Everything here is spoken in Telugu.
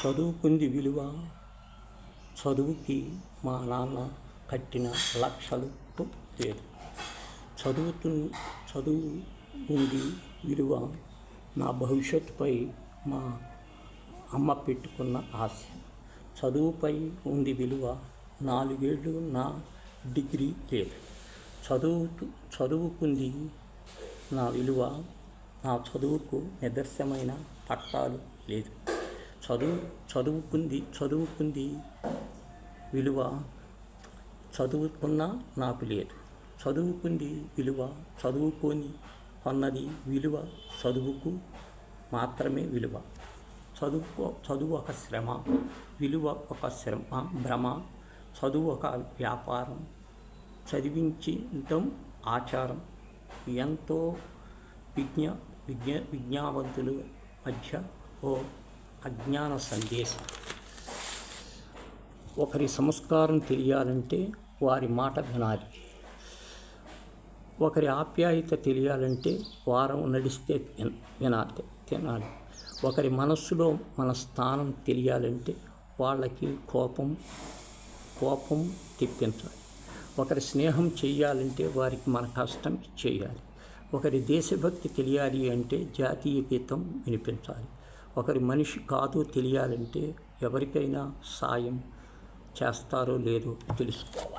చదువుకుంది విలువ. చదువుకి మా నాన్న కట్టిన లక్షలు లేదు. చదువుతు చదువు ఉంది విలువ నా భవిష్యత్తుపై మా అమ్మ పెట్టుకున్న ఆశ. చదువుపై ఉంది విలువ నాలుగేళ్ళు నా డిగ్రీ లేదు. చదువు చదువుకుంది నా విలువ నా చదువుకు నిదర్శనమైన పట్టాలు లేదు. చదువు చదువుకుంది చదువుకుంది విలువ చదువుకున్నా నాకు లేదు. చదువుకుంది విలువ చదువుకొని కొన్నది విలువ చదువుకు మాత్రమే విలువ. చదువు చదువు ఒక శ్రమ విలువ ఒక శ్రమ భ్రమ చదువు ఒక వ్యాపారం చదివించడం ఆచారం. ఎంతో విజ్ఞ విజ్ఞ విజ్ఞావంతుల మధ్య ఓ అజ్ఞాన సందేశం. ఒకరి సంస్కారం తెలియాలంటే వారి మాట వినాలి. ఒకరి ఆప్యాయత తెలియాలంటే వారం నడిస్తే వినాలి తినాలి. ఒకరి మనస్సులో మన స్థానం తెలియాలంటే వాళ్ళకి కోపం కోపం తెప్పించాలి. ఒకరి స్నేహం చేయాలంటే వారికి మన కష్టం చేయాలి. ఒకరి దేశభక్తి తెలియాలి అంటే జాతీయ గీతం వినిపించాలి. ఒకరి మనిషి కాదో తెలియాలంటే ఎవరికైనా సాయం చేస్తారో లేదో తెలుసుకోవాలి